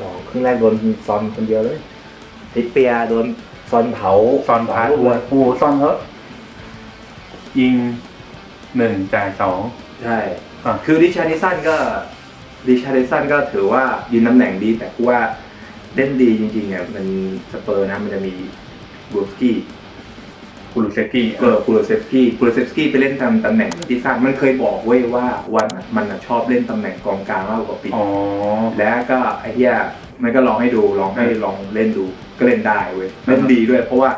สองครึ่งแรกโดนซอนคนเดียวเลยทิปเปียโดนซอนเผาซอนพาสงลูตัวกเลยปูซอนเขายิงหนึ่งจ่ายสองใช่อะคือดิชาริสันก็ดิชาริสันก็ถือว่ายืนตำแหน่งดีแต่กูว่าเล่นดีจริงๆเนี่ยมันสเปอร์นะมันจะมีบูสกี้ คูลูเซตกี้เออคูโรเซฟสกี้คูโรเซฟสกี้ไปเล่นตำตำแหน่งที่สร้างมันเคยบอกเว้ยว่าวันอะมันอะชอบเล่นตำแหน่งกองกลางมากกว่าปีกอ๋อแล้วก็ไอ้เหี้ยมันก็ลองให้ดูลองให้ลองเล่นดูก็เล่นได้เว้ยเล่นดีด้วย เพราะว่า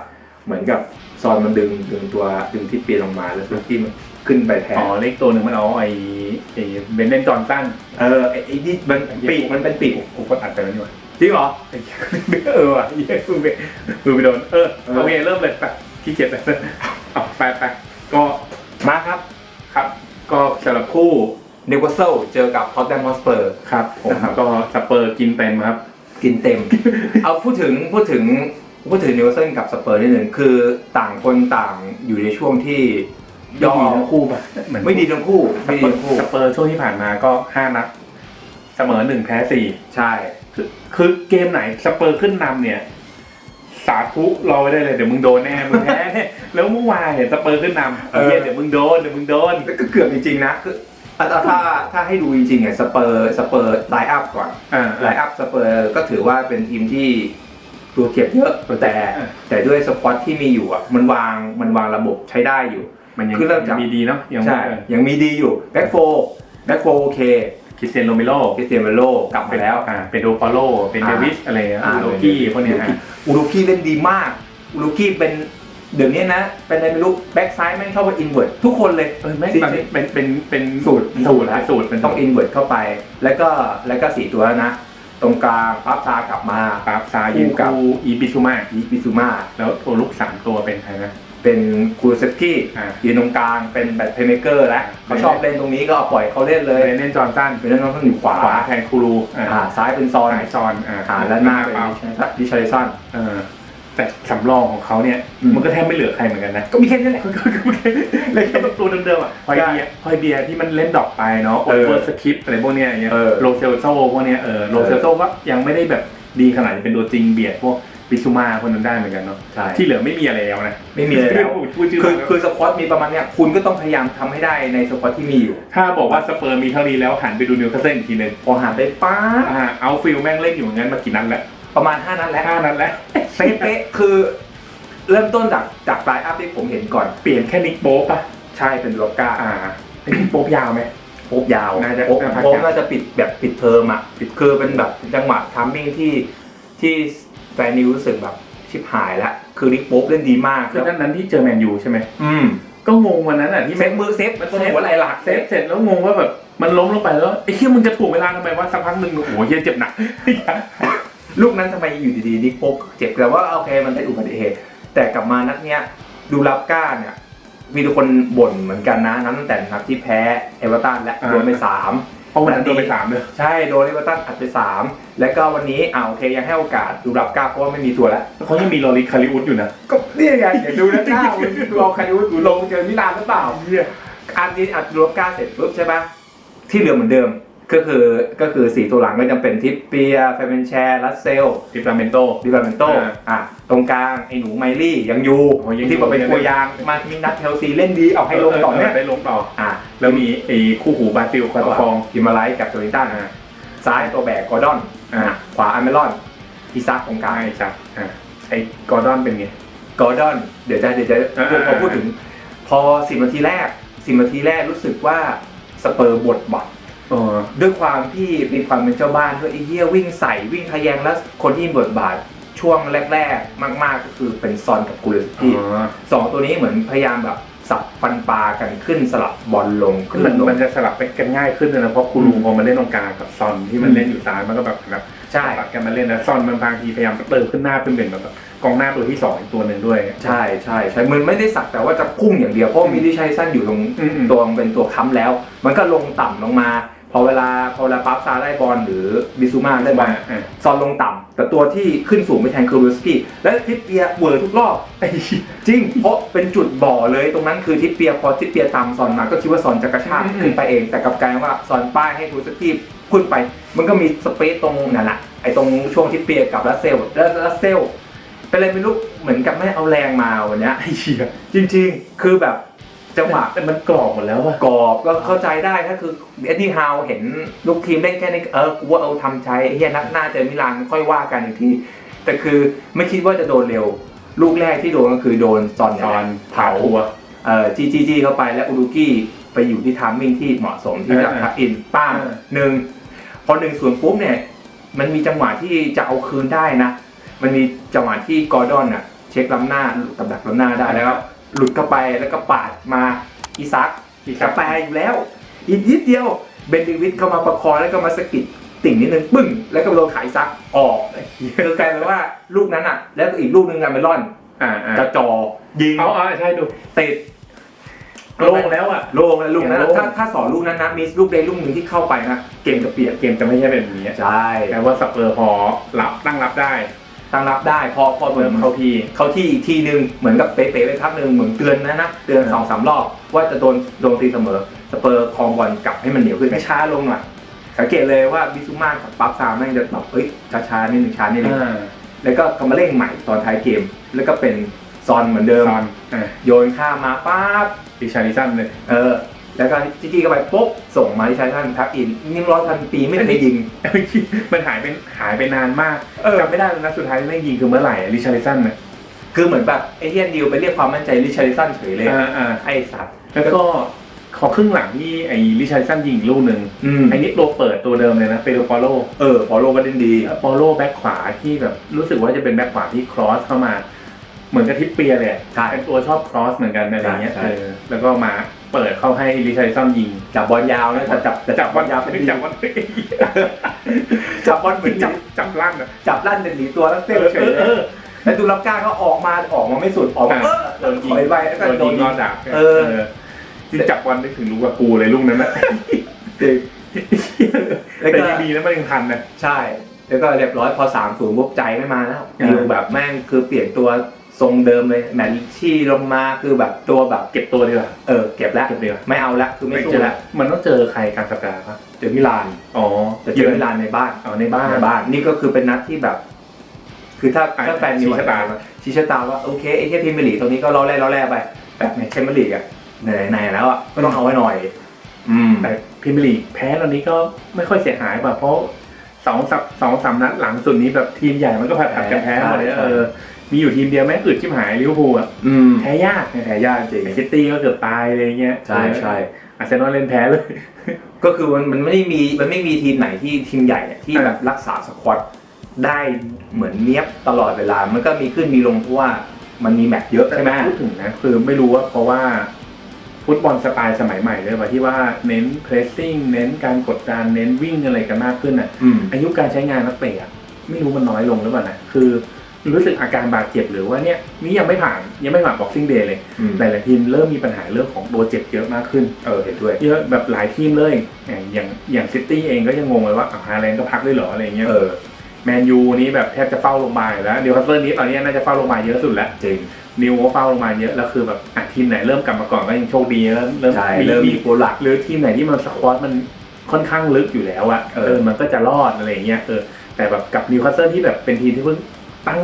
เหมือนกับซอนมันดึงดึงตัวดึงที่เปียลงมาแล้วที่มันขึ้นไปแทนอ๋อเลขตัวหนึ่งมันเอาไอ้ไอ้เบนเดนจอห์นสันเออไอ้ไอ้นี่มันปีกมันเป็นปีกกูก็อัดไปแล้วนี่หว่าจริงเหรอไอ้เหี้ยเออว่ะเหี้ยมึงไปมึงไปโดนเออเออโอเคเริ่มเลยไป ขี้เกียจไปเอาไปไปก็มาครับครับ ก็สำหรับคู่นิวคาสเซิลเจอกับท็อตแนมฮอสเปอร์ครับผมนะครับก็สเปอร์กินเต็มครับ กินเต็ม เอาพูดถึงพูดถึงพูดถึงนิวคาสเซิลกับสเปอร์นิดหนึ่งคือต่างคนต่างอยู่ในช่วงที่ย่อไม่ดีทั้งคู่ป่ะเหมือนไม่ดีทั้งคู่สไม่ดีเปอร์ทั้งคู่ สเปอร์ช่วงที่ผ่านมาก็ห้านัดเสมอหนึ่งแพ้สี่ใช่ คือคือเกมไหนสเปอร์ขึ้นนำเนี่ย สาธุรอไว้ได้เลยเดี๋ยวมึงโดนแน่มึงแพ้แน่แล้วเมื่อวานเห็นสเปอร์ขึ้นนำไอ้เหี้ยเดี๋ยวมึงโดนเดี๋ยวมึงโดน ก็เกือบจริงๆนะคือถ้าถ้าถ้าให้ดูจริงๆเนี่ยสเปอร์สเปอร์ไลน์อัพก่อนอ่า ไลน์อัพสเปอร์ก็ถือว่าเป็นทีมที่ตัวเก็บเยอะแต่อ่าแต่ด้วยสควอตที่มีอยู่อะมันวางมันวางระบบใช้ได้อยู่ มันยังคือเริ่มจาก มีดีเนาะยังใช่ยังมีดีอยู่แบ็คโฟแบ็คโฟโอเค คริสเตียนโรเมโรคริสเตียนเมโลกลับมาแล้ว อ่าเป็นโดปาโลเป็นอ่าเดวิสอะไรอะอ่าโลกี้พวกเนี้ยอะอูรุกี้เล่นดีมาก อูรุกี้เป็นเดี๋ยวนี้นะ เป็นอะไรไม่รู้แบ็กซ้ายแม่งชอบว่าอินเวิร์ดทุกคนเลยเออแม่งจริงๆตอนนี้เป็นเป็นเป็นสูตรสูตรแล้วสูตรเป็นต้องอินเวิร์ดเข้าไป แล้วก็แล้วก็สี่ตัวแล้วนะ ตรงกลางปั๊บตากลับมา ปราบซายินกับกูอีบิซูมาอีปิซูมาแล้วตัวลูกสามตัวเป็นใครนะ เป็นคูเซฟกี้อ่า ยืนตรงกลางเป็นแบบเพลย์เมเกอร์แล้วอ่าเขาชอบเล่นตรงนี้ก็เอาปล่อยเขาเล่นเลยเรเนนจอห์นสันเป็นเล่นน้องอยู่ขวาขวาแทนคูรูอ่าอ่าซ้ายเป็นซอนสายจอนอ่าอ่าและหน้าเป็นเปล่าดิชาริสัน เออแต่สำรองของเขาเนี่ยอืม มันก็แทบไม่เหลือใครเหมือนกันนะ ก็มีแค่นี้แหละ เลยแค่แบบตัวเดิมๆอะพอยใช่เบียร์พอยเบียร์ที่มันเล่นดอกไปเนาะโอเออเวอร์สคริปอะไรพวกเนี้ยอย่างเงี้ยเออโรเซลโซพวกเนี้ยเออโรเซลโซก็ยังไม่ได้แบบดีขนาดจะเป็นตัวจริงเบียดพวก บิซูมาคนนั้นได้เหมือนกันเนาะใช่ ที่เหลือไม่มีอะไรแล้วนะไม่มีอะไรแล้วพูดชื่อคือมาคือสควอตมีประมาณเนี้ยคุณก็ต้องพยายามทำให้ได้ในสควอตที่มีอยู่ ถ้าบอกว่าสเปอร์มีเท่านี้แล้วหันไปดูนิวคาสเซิลอีกทีหนึงพอหาไปป้าบอ่าเอาฟิลแม่งเล่นอยู่อย่างนั้นมากี่นัดแล้วประมาณ 5 นัดแล้วห้านัดแล้วเป๊ะๆคือ เริ่มต้นจากจากไลน์อัพที่ผมเห็นก่อน เปลี่ยนแค่นิกโป๊ปป่ะใช่เป็นโลก้าอ่านิกโป๊ปยาวไหม โป๊บยาวน่าจะโป๊บน่าจะโป๊บน่าจะปิดแบบปิดเทอมอะปิดคือเป็นแบบจังหวะทัมมิ่งที่ที่ แฟนนิวรู้สึกแบบชิบหายแล้วคือนิกโป๊บเล่นดีมากคือนั้นนั้นที่เจอแมนยูใช่ไหมอืมก็งงวันนั้นอะที่เซฟมือเซฟมันต้เซนฟหัวไหล่หลักเซฟเสร็จแล้วงงว่าแบบมันล้มลงไปแล้วไอ้เหี้ยมึงจะถูกเวลาทำไมว่าสักพักหนึ่งโอ้โหเหี้ยเจ็บหนักลูกนั้นทำไมอยู่ดีๆนิกโป๊บเจ็บแต่ว่าโอเคมันเป็นอุบัติเหตุ แต่กลับมานัดเนี้ยดูรับก้าเนี่ยมีทุกคนบ่นเหมือนกันนะนับตั้งแต่นัดที่แพ้เอเวอร์ตันและอ่าโดนไปสามเพ ราะวันนั้นโดนไปสามเลยใช่โดนเอเวอร์ตันอัดไปสามแล้วก็วันนี้อ่าโอเคยังให้โอกาสดูรับก้าเพราะว่าไม่มีตัวแล้วเขายังมีลอริคาริอุสอยู่นะก็เนี่ยไงเดี๋ยวดูนะก้าดูเอาใครรู้ดูลงเจอมิลานหรือเปล่าเหี้ยอันนี้อัดดูรับก้าเสร็จปุ๊บใช่ปะที่เหลือเหมือนเดิม ก็คือก็คือสี่ตัวหลังก็ยังเป็นทิปเปียเฟเมนแชร์รัสเซลดิปราเมนโต ดิบาเมนโตอ่าอะตรงกลางไอ้หนูไมลี่ยังอยู่โอ้ยังอยู่ที่บอกเป็นตัวยางมามีนัดเทลซีเล่นดีเอาให้ลงต่อเนี่ยได้ลงต่อ อะแล้วมีไอ้คู่หูบราซิลคาตัวร์ฟองกิมาไลท์กับโจลินตันอ่า ซ้ายตัวแบกกอร์ดอนอ่าอะขวาอาร์เมลอนอีซักตรงกลาง ใช่จ้ะอ่าไอ้กอร์ดอนเป็นไง กอร์ดอน เดี๋ยวจะเดี๋ยวจะอ่าพอพูดถึง พอสิบนาทีแรกสิบนาทีแรกรู้สึกว่าสเปอร์บดบัตร เออด้วยความที่มีความเป็นเจ้าบ้านด้วยไอ้เหี้ยวิ่งใส่วิ่งทะแยงแล้วคนที่บทบาทช่วงแรก ๆ มาก ๆ ก็คือเป็นซอนกับกูเลสกี้สองตัวนี้เหมือนพยายามแบบสับฟันปลากันขึ้นสลับบอลลงคือขึ้นมันลง มันจะสลับไปกันง่ายขึ้นเลยนะเพราะคูรูพอมาเล่นตรงกลางกับซอนที่มันเล่นอยู่ซ้ายมันก็แบบแบบ ใช่ สลับกันมาเล่นนะซอนมันบางทีพยายามเติมขึ้นหน้าเป็นเป็นแบบกองหน้าตัวที่สองอีกตัวหนึ่งด้วย ใช่ใช่ใช่มันไม่ได้สักแต่ว่าจะพุ่งอย่างเดียวเพราะมีดิชัยสั้นอยู่ตรงอืมอืม ตัวมันเป็นตัวค้ำแล้ว มันก็ลงต่ำลงมา พอเวลาพอเวลาปั๊บซาได้บอลหรือบิซูมาได้บอล อะซอนลงต่ำแต่ตัวที่ขึ้นสูงไปแทนคือรูสกี้และทิปเปียเวอร์ทุกรอบไอ้จริง เพราะเป็นจุดบ่อเลยตรงนั้นคือทิปเปียพอทิปเปียตามซอนมาก็คิดว่าซอนจะกระชากขึ้นไปเอง แต่กลับกลายว่าซอนป้ายให้รูสกี้ พุ่นไป มันก็มีสเปซตรงนั่นแหละไอ้ตรงช่วงที่เปียกับรัสเซลแล้วรัสเซลเป็นอะไรไม่รู้เหมือนกับไม่เอาแรงมาวันเนี้ยไอ้เชี่ยจริง ๆ คือแบบจังหวะแต่มันกรอบหมดแล้วอะกรอบก็เข้าใจได้ถ้าคือเอ็ดดี้ฮาวเห็นลูกทีมเล่นแค่นี้เออกูว่าเอาทำใช้ไอ้เฮียนัดหน้าเจอมิลานค่อยว่ากันอีกทีแต่คือไม่คิดว่าจะโดนเร็ว ลูกแรกที่โดนก็คือโดนซอนตเนี่ยอแหนละเผาหัวเอ่อจีจีจีเข้าไปแล้วอูดูกี้ไปอยู่ที่ทามมิ่งที่เหมาะสมที่จะเออทักอินป้ามเออหนึ่ง พอหนึ่งส่วนปุ๊บเนี่ยมันมีจังหวะที่จะเอาคืนได้นะ มันมีจังหวะที่กอร์ดอนอะ เช็คล้ำหน้าหลุดกับดักล้ำหน้าได้แล้วก็หลุดเข้าไปแล้วก็ปาดมาอีซักอีกกระแปรอยู่แล้ว อีกนิดเดียวเบนดิวิทเข้ามาประคองแล้วก็มาสะกิดติ่งนิดนึงปึ้งแล้วก็โดนขายซักออกคือกลายเป็นว่าลูกนั้นอะ แล้วก็อีกลูกนึงกันไปร่อนอ่าอ่ากระจอยิงเอาเอาใช่ดูติด โล่งแล้วอะโล่งแล้วลูกนั้นโล่อะงถ้าถ้าสอนลูกนั้นนะมีลูกใดลูกหนึ่งที่เข้าไปนะเกมจะเปลี่ยนเกมจะไม่ใช่แบบนี้ใช่แต่ว่าสเปอร์พอรับตั้งรับได้ ตั้งรับได้พอพอเหมืเริ่อนมเขาเข้าที่เขาที่อีกทีหนึ่งเหมือนกับเป๊ะๆไปพักหนึ่งเหมือนเตือนนะนะเตือนเออสองสามรอบว่าจะโดนโดนตีเสมอสเปอร์ครองบอลกลับให้มันเหนียวขึ้นให้ช้าลงหน่อยสังเกตเลยว่าบิซูมากับปั๊บซาแม่งจะแบบเอ้ยช้าๆนิดนึงช้านิดนึงอ่าแล้วก็กำมาเร่งใหม่ตอนท้ายเกม แล้วก็เป็น ซอนเหมือนเดิม ซอนอ่าโยนข้ามมาปั๊บ ดิชาริสันเลย เออ แล้วก็จิกี้เข้าไปปุ๊บ ส่งมาที่ชายท่านทักอินนิ่มร้อยพันปีไม่เคยยิง มันหายไปหายไปนานมากเออ จำไม่ได้แล้วนะสุดท้ายแม่งยิงคือเมื่อไหร่ดิชาริสันน่ะคือเหมือนแบบไอ้เฮียดิวไปเรียกความมั่นใจริชาริสันเฉยเลย อ่าอ่าไอ้สัตว์ แล้วก็ขอครึ่งหลังที่ไอ้ลิชาริสันยิงอีกลูกหนึ่งอืมไอ้นี่ตัวเปิดตัวเดิมเลยนะเปโดปอโล เออ พอโลก็เล่นดี ปอโลแบ็คขวาที่แบบรู้สึกว่าจะเป็นแบ็คขวาที่ครอสเข้ามา เหมือนกับทิปเปียร์เลยอะใช่ เป็นตัวชอบครอสเหมือนกันอะไรเงี้ยใช่ เอใช่อแล้วก็มาเปิดเข้าให้ลิชาริสันยิง จับบอลยาวนะแต่จับแต่จัจับบบบออลลยายาววไม่เป็นได้ดีจับบอลจับบอลเหมือนจับจับลั่นอะจับลั่นเป็นหนีตัวแล้วเต้เอนอเฉเอยอเลเอยอ แล้วดูรับก้าก็ออกมาออกมาไม่สุดออกมาเออโดนยิงถอยไปแล้วก็โดนโดยินงยินองนดักเออ ที่จับบอลได้ถึงรู้ว่ากูเลยลูกนั้นนะจริง แล้วแต่ก็ยังดีนะมันยังทันนะ ใช่ แล้วก็เรียบร้อยพอสามศูนย์ปุ๊บใจไม่มาแล้วอ่าดิวแบบแม่งคือเปลี่ยนตัว ทรงเดิมเลยแมนชี่ลงมาคือแบบตัวแบบเก็บตัวดีกว่าเออเก็บแล้วเก็บดีกว่าไม่เอาละคือไม่สู้เจอละมันต้องเจอใครกลางสัปดาห์ปะเจอมิลานอ๋อแต่เจอมิลานในบ้านอ๋อในบ้านในบ้านนี่ก็คือเป็นนัดที่แบบ คือถ้าอะถ้าแฟนนิวชี้ชะตาชี้ชะตาว่าโอเคไอ้แค่พรีเมียร์ลีกตรงนี้ก็ล้อแร่ล้อแร่ไปแบบในแชมเปี้ยนลีกอะไหนๆแล้วอะก็ต้องเอาไว้หน่อย อืมแต่พรีเมียร์ลีกแพ้ตอนนี้ก็ไม่ค่อยเสียหายป่ะเพราะสองสัปสองสามนัดหลังสุดนี้แบบทีมใหญ่มันก็ผัดผัดกันแพ้หมดเลยใช่เออ มีอยู่ทีมเดียวแม่งอึดชิบหายลิเวอร์พูลอะอืม แพ้ยากไงแพ้ยากจริงซิตี้ก็เกือบตายอะไรเงี้ยใช่ใช่ อาร์เซนอลเล่นแพ้เลย ก็คือมันมันไม่ได้มีมันไม่มีทีมไหนที่ทีมใหญ่เนี่ยที่อ่า แบบรักษาสควอตได้เหมือนเนี้ยบตลอดเวลา มันก็มีขึ้นมีลงเพราะว่ามันมีแมตช์เยอะใช่ไหมพูดถึงนะคือไม่รู้ว่าเพราะว่า ฟุตบอลสไตล์สมัยใหม่ด้วยว่าที่ว่าเน้นเพรสซิ่งเน้นการกดดันเน้นวิ่งอะไรกันมากขึ้นอะ อืม อายุการใช้งานนักเตะอะไม่รู้มันน้อยลงหรือเปล่านะคือ รู้สึกอาการบาดเจ็บหรือว่าเนี่ยนี่ยังไม่ผ่านยังไม่ผ่านบ็อกซิ่งเดย์เลยอืม หลายๆทีมเริ่มมีปัญหาเรื่องของตัวเจ็บเยอะมากขึ้น เออเห็นด้วย เยอะแบบหลายทีมเลย อย่างอย่างอย่างซิตี้เองก็ยังงงเลยว่าฮาแลนด์ก็พักด้วยเหรออะไรเงี้ยเออ แมนยูนี้แบบแทบจะเฝ้าลงมาอยู่แล้วเดี๋ยวคัสเตอร์นี้ตอนนี้น่าจะเฝ้าลงมาเยอะสุดแล้วจริง นิวก็เฝ้าลงมาเยอะแล้วคือแบบอะทีมไหนเริ่มกลับมาก่อนก็ยังโชคดีแล้วเริ่มใช่ เริ่มมีโปรหลัก หรือทีมไหนที่มันสควอตมันค่อนข้างลึกอยู่แล้วอะเอเอออมันก็จะรอดอะไรเงี้ยเออแต่แบบกับนิวคาสเซิลที่แบบเป็นทีมที่เพิ่ง ตั้ง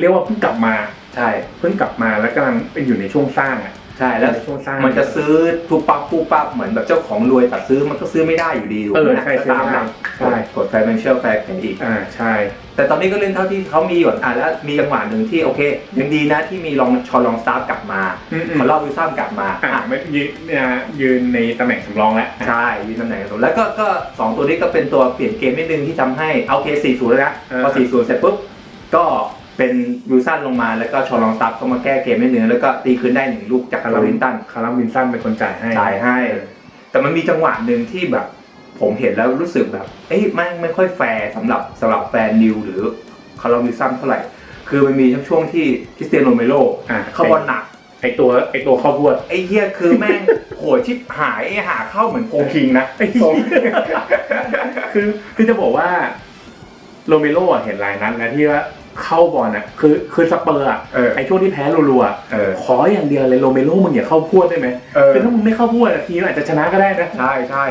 เรียกว่าเพิ่งกลับมาใช่เพิ่งกลับมาแล้วกำลังเป็นอยู่ในช่วงสร้างอะใช่แล้วในช่วงสร้างมันจะซื้อทุบปั๊บปุ๊บปั๊บเหมือนแบบเจ้าของรวยแต่ซื้อมันก็ซื้อไม่ได้อยู่ดีถูกเอไหอมใช่ก็ใช่ตามหลักใช่กด financial fair play อีกอ่าใช่ แต่ตอนนี้ก็เล่นเท่าที่เขามีอยู่อะแล้วมีจังหวะหนึ่งที่โอเคยังดีนะที่มีลองชอลองสตาร์กลับมาอืมอืมเขาเล่าวิซัมกลับมาอ่าอะไม่ยืนเนี่ยยืนในตำแหน่งสำรองแล้วใช่ยืนตำแหน่งตรงแล้วก็ก็สองตัวนี้ก็เป็นตัวเปลี่ยนเกมนิดนึงที่ทำให้เอาเคสี่ศูนย์แล้วนะพอสี่ศูนย์เสร็จปุ๊บ ก็เป็นวิลสันลงมาแล้วก็ชอลองสตาร์ก็มาแก้เกมนิดนึงแล้วก็ตีคืนได้หนึ่งลูกจากคาร์ลินตันคาร์ลวินสันเป็นคนจ่ายให้จ่ายให้ แต่มันมีจังหวะหนึ่งที่แบบ ผมเห็นแล้วรู้สึกแบบ เอ้ยไม่ไม่ค่อยแฟร์สำหรับสำหรับแฟนนิวหรือคาร์ลวิลสันเท่าไหร่ คือมันมีช่วงที่คริสเตียโนเมโลอ่าเข้าบอลหนักไอตัวไอตัวข้าวโพดไอ้เหี้ยคือแม่งโหดชิบหายไอ้หาเข้าเหมือนโกงคิงนะคือคือจะบอกว่าโรเมโรอะเห็นหลายนัดแล้วที่ว่า เข้าบอลอะคือคือสเปอร์อะเออไอช่วงที่แพ้รัวๆอะเออขออย่างเดียวเลยโรเมโรมึงอย่าเข้าพวดได้ไหมเออ คือถ้ามึงไม่เข้าพวดอะทีมอาจจะชนะก็ได้นะ ใช่ใช่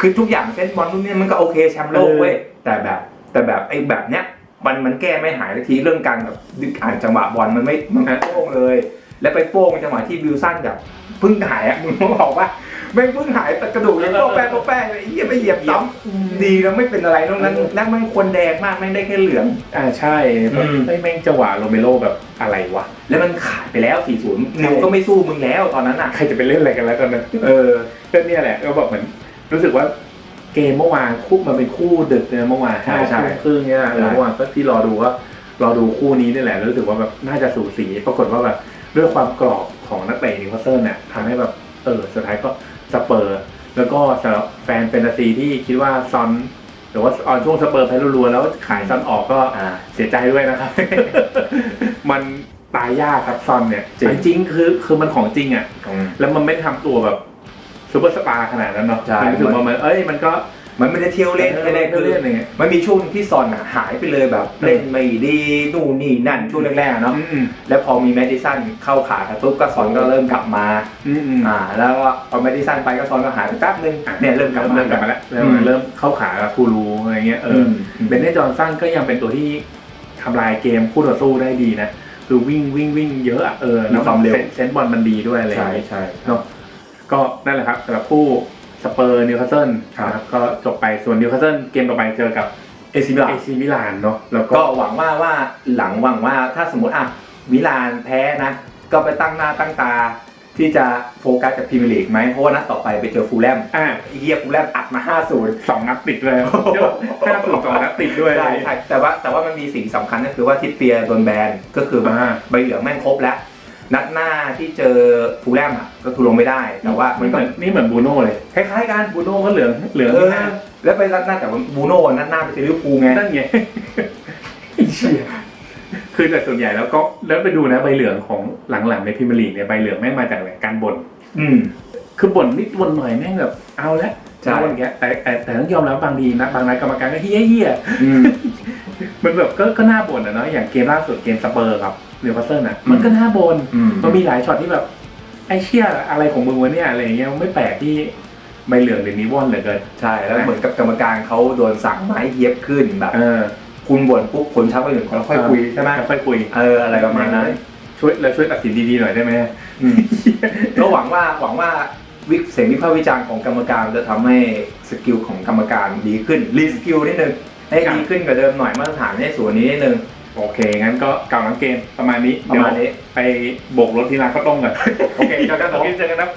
คือทุกอย่างเส้นบอลทุกเนี้ยมันก็โอเคแชมป์โลกเว้ยแต่แบบแต่แบบไอ้แบบเนี้ยมันมันแก้ไม่หายสักทีเรื่องการแบบดึกอ่านจังหวะบอลมันไม่มันไม่โป้งเลย แล้วไปโป้งจังหวะที่วิลสันแบบเพิ่งหายอะมึงต้องบอกว่าแม่งเพิ่งหายแต่กระดูกยังโป๊ะแป๊ะโป๊ะแป๊ะเลยไอ้เหี้ยไปเหยียบซ้ำดีแล้วไม่เป็นอะไรนอกนั้นนั่นแม่งควรแดงมากแม่งได้แค่เหลือง อ่าใช่แบบอืมเฮ้ยแม่งจังหวะโรเมโรแบบอะไรวะแล้วมันขายไปแล้ว 40นิวก็ไม่สู้มึงแล้วตอนนั้นอะใครจะไปเล่นอะไรกันแล้วตอนนั้นเออก็เนี่ยแหละก็แบบเหมือนรู้สึกว่าเกมเมื่อวานคู่มันเป็นคู่ดึกเลยนะเมื่อวานใช่ห้าใช่ทุ่มครึ่งเนี่ยใช่เออเมื่อวานก็ที่รอดูว่ารอดูคู่นี้นี่แหละแล้วรู้สึกว่าแบบน่าจะสูสีปรากฏว่าแบบ ด้วยความกรอบของนักเตะนิวคาสเซิลเนี่ยทำให้แบบเออสุดท้ายก็สเปอร์ แล้วก็สำหรับแฟนแฟนตาซีที่คิดว่าซอนหรือว่าออนช่วงสเปอร์แพ้รัวๆแล้วขายซอนออกก็อ่า เสียใจด้วยนะครับ มันตายยากครับซอนเนี่ยจริง จริงๆคือคือมันของจริงอะ อืม แล้วมันไม่ได้ทำตัวแบบซูเปอร์สตาร์ขนาดนั้นเนาะใช่ มันรู้สึกว่ามันเอ้ยมันก็ มันไม่ได้เที่ยวเล่นไม่ได้คือเล่นอะไรเงี้ยมันมีช่วงที่ซอนอะหายไปเลยแบบเล่นไม่ดีนู่นนี่นั่นช่วงแรกๆอะเนาะอืมแล้วพอมีแมดดิสันเข้าขากันปุ๊บก็ซอนก็เริ่มกลับมาอืมอืมอ่า แล้วก็พอแมดดิสันไปก็ซอนก็หายไปแป๊บนึงเนี่ยเริ่มกลับมาเริ่มกลับมาแล้วเริ่มอืมเริ่มเข้าขากับคูรูอะไรเงี้ยเอออเบนเน่จอห์นสันก็ยังเป็นตัวที่ทำลายเกมคู่ต่อสู้ได้ดีนะคือวิ่งวิ่งวิ่งเยอะอะเออแล้วซนเซนส์บอลมันดีด้วยอะไรใช่เงี้ยใช่เนาะก็นั่นแหละครับสำหรับคู่ สเปอร์นิวคาสเซิลครับนะครับก็จบไปส่วนนิวคาสเซิลเกมต่อไปเจอกับเอซิมิลาเอซีมิลานเนาะแล้วก็ก็หวังว่าว่าหลังหวังว่าถ้าสมมติอะมิลานแพ้นะ ก็ไปตั้งหน้าตั้งตา ที่จะโฟกัสกับพรีเมียร์ลีกไหมเพราะว่านัดต่อไปไปเจอฟูลแลมอ่าไอ้เฮียฟูลแลมอัดมา5-0 สองนัดติดเลยห้าสูตรสองนัดติดด้วย ใช่ใช่แต่ว่าแต่ว่ามันมีสิ่งสำคัญก็คือว่าทิปเปียร์โดนแบนก็คือแบบอ่าใบเหลืองแม่งครบแล้ว นัดหน้าที่เจอฟูลแลมอะก็คือลงไม่ได้ แต่ว่ามัมันนก็เหมือนนี่เหมือนบูโน่เลยคล้ายๆกันบูโน่ก็เหลืองเหลืองเอที่อหน้าแล้วไปนัดหน้าแต่ว่าบูโน่นัดหน้าไปเจอลิเวอร์พูลไงนั่นไงไอ้เชี่ยคือแต่ส่วนใหญ่แล้วก็แล้วไปดูนะใบเหลืองของหลังๆในพรีเมียร์ลีกเนี่ยใบเหลืองแม่งมาจากอะไรการบ่น อืม คือบ่นนิดบ่นหน่อยแม่งแบบเอาละใช่เอาอย่างเงี้ยแต่แต่แต่ต้องยอมรับบางทีนะบางนัดกรรมการก็เฮี้ยเฮี้ยอืม มันแบบก็ก็น่าบ่นอะเนาะอย่างเกมล่าสุดเกมสเปอร์ครับนิวคาสเซิลน่ะมันก็น่าบ่นอืม มันมีหลายช็อตที่แบบไอ้เชี่ยอะไรของมึงวะเนี่ยอะไรอย่างเงี้ยไม่แปลกที่ใบเหลืองหรือนิวอนเหลือเกินใช่แล้วเหมือนกับกรรมการเขาโดนสั่งไม้เย็บขึ้นแบบ เออคุณบ่นปุ๊บคนชักไปหนึ่งคนแล้วค่อยคุยใช่ไหมแล้วค่อยคุยเอออะไรประมาณนั้นช่วยเราช่วยตัดสินดีๆหน่อยได้ไหม อืมก็หวังว่าหวังว่า วิเสียงวิพากษ์วิจารณ์ของกรรมการจะทำให้สกิลของกรรมการดีขึ้นรีสกิลนิดนึงให้ดีขึ้นกว่าเดิมหน่อยมาตรฐานในส่วนนี้นิดนึงโอเค งั้นก็กล่าวหลังเกมประมาณนี้ประมาณนี้ เดี๋ยวไปโบกรถที่ร้านข้าวต้มก่อน โอเคเจอกันโอเคเจอกันครับ